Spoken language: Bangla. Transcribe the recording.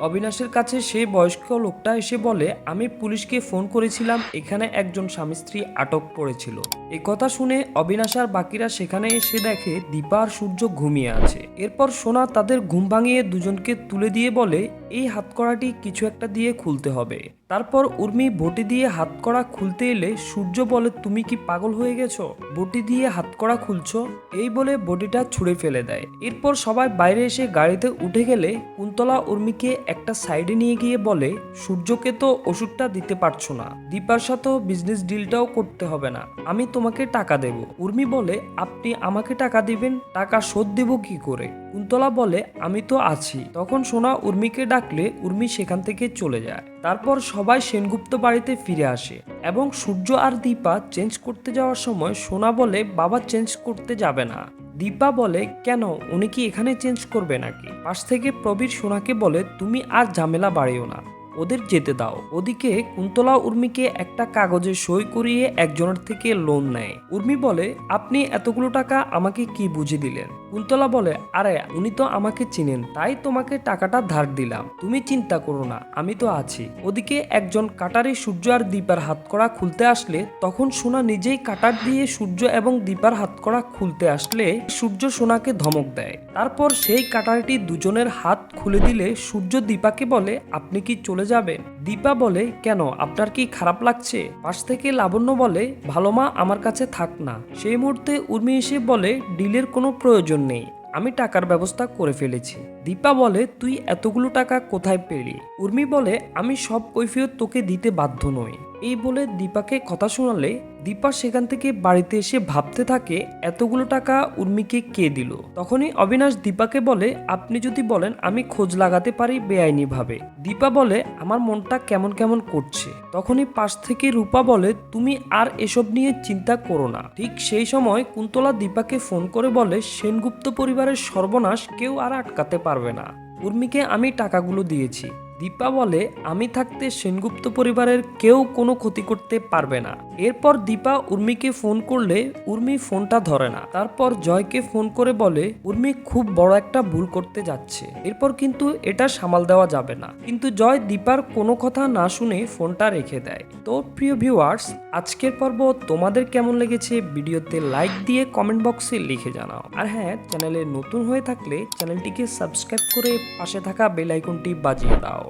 অবিনাশের কাছে সেই বয়স্ক লোকটা এসে বলে, আমি পুলিশকে ফোন করেছিলাম, এখানে একজন স্বামী স্ত্রী আটক পড়েছিল। এই কথা শুনে অবিনাশ আর বাকিরা সেখানে এসে দেখে দীপা আর সূর্য ঘুমিয়ে আছে। এরপর সোনা তাদের ঘুম ভাঙিয়ে দুজনকে তুলে দিয়ে বলে, এই হাতকড়াটি কিছু একটা দিয়ে খুলতে হবে। তারপর উর্মি বটি দিয়ে হাতকড়া খুলতে এলে সূর্য বলে, তুমি কি পাগল হয়ে গেছো? বটি দিয়ে হাতকড়া খুলছো? এই বলে বটিটা ছুঁড়ে ফেলে দেয়। এরপর সবাই বাইরে এসে গাড়িতে উঠে গেলে কুন্তলা উর্মিকে একটা সাইডে নিয়ে গিয়ে বলে, সূর্যকে তো ওষুধটা দিতে পারছ না। দীপার সাথেও বিজনেস ডিলটাও করতে হবে না। আমি তোমাকে টাকা দেব। উর্মি বলে, আপনি আমাকে টাকা দিবেন, টাকা শোধ দেব কি করে? কুন্তলা বলে, আমি তো আছি। তখন সোনা উর্মিকে ডাকলে উর্মি সেখান থেকে চলে যায়। তারপর সবাই সেনগুপ্ত বাড়িতে ফিরে আসে এবং সূর্য আর দীপা চেঞ্জ করতে যাওয়ার সময় সোনা বলে, বাবা চেঞ্জ করতে যাবে না। দীপা বলে, কেন? উনি কি এখানে চেঞ্জ করবে নাকি? পাশ থেকে প্রবীর সোনাকে বলে, তুমি আর ঝামেলা বাড়িও না। ওদের যেতে দাও। ওদিকে কুন্তলা উর্মিকে একটা কাগজে সই করিয়ে একজনের থেকে লোন নেয়। উর্মি বলে, আপনি এতগুলো টাকা আমাকে কি বুঝে দিলেন? কুন্তলা বলে, আরে, উনি তো আমাকে চিনেন, তাই তোমাকে টাকাটা ধার দিলাম। তুমি চিন্তা করো না, আমি তো আছি। ওদিকে একজন কাটারি সূর্য আর দীপার হাতকড়া খুলতে আসলে, তখন সোনা নিজেই কাটার দিয়ে সূর্য এবং দীপার হাতকড়া খুলতে আসলে, সূর্য সোনাকে ধমক দেয়। তারপর সেই কাটারিটি দুজনের হাত খুলে দিলে সূর্য দীপাকে বলে, আপনি কি চলে যাবেন দীপা বলে, কেন? আপনার কি খারাপ লাগছে? পাশ থেকে লাবণ্য বলে, ভালো মা, আমার কাছে থাক না। সেই মুহূর্তে উর্মি এসে বলে, ডিলের কোনো প্রয়োজন নেই। আমি টাকার ব্যবস্থা করে ফেলেছি। দীপা বলে, তুই এতগুলো টাকা কোথায় পেলি? উর্মি বলে, আমি সব কৈফিয়ত তোকে দিতে বাধ্য নই। এই বলে দীপাকে কথা শোনালে দীপা সেখান থেকে বাড়িতে এসে ভাবতে থাকে, এতগুলো টাকা উর্মিকে কে দিল? তখনই অবিনাশ দীপাকে বলে, আপনি যদি বলেন, আমি খোঁজ লাগাতে পারি বেআইনি ভাবে দীপা বলে, আমার মনটা কেমন কেমন করছে। তখনই পাশ থেকে রূপা বলে, তুমি আর এসব নিয়ে চিন্তা করো না। ঠিক সেই সময় কুন্তলা দীপাকে ফোন করে বলে, সেনগুপ্ত পরিবারের সর্বনাশ কেউ আর আটকাতে পারবে না। উর্মিকে আমি টাকাগুলো দিয়েছি। দীপা বলে, আমি থাকতে সেনগুপ্ত পরিবারের কেউ কোনো ক্ষতি করতে পারবে না। এরপর দীপা উর্মিকে ফোন করলে উর্মি ফোনটা ধরে না। তারপর জয়কে ফোন করে বলে, উর্মি, খুব বড় একটা ভুল করতে যাচ্ছে। এরপর কিন্তু এটা সামাল দেওয়া যাবে না। কিন্তু জয় দীপার কোনো কথা না শুনে ফোনটা রেখে দেয়। তো প্রিয় ভিউয়ার্স, আজকের পর্ব তোমাদের কেমন লেগেছে ভিডিওতে লাইক দিয়ে কমেন্ট বক্সে লিখে জানাও। আর হ্যাঁ চ্যানেলে নতুন হয়ে থাকলে চ্যানেলটিকে সাবস্ক্রাইব করে পাশে থাকা বেল আইকনটি বাজিয়ে দাও।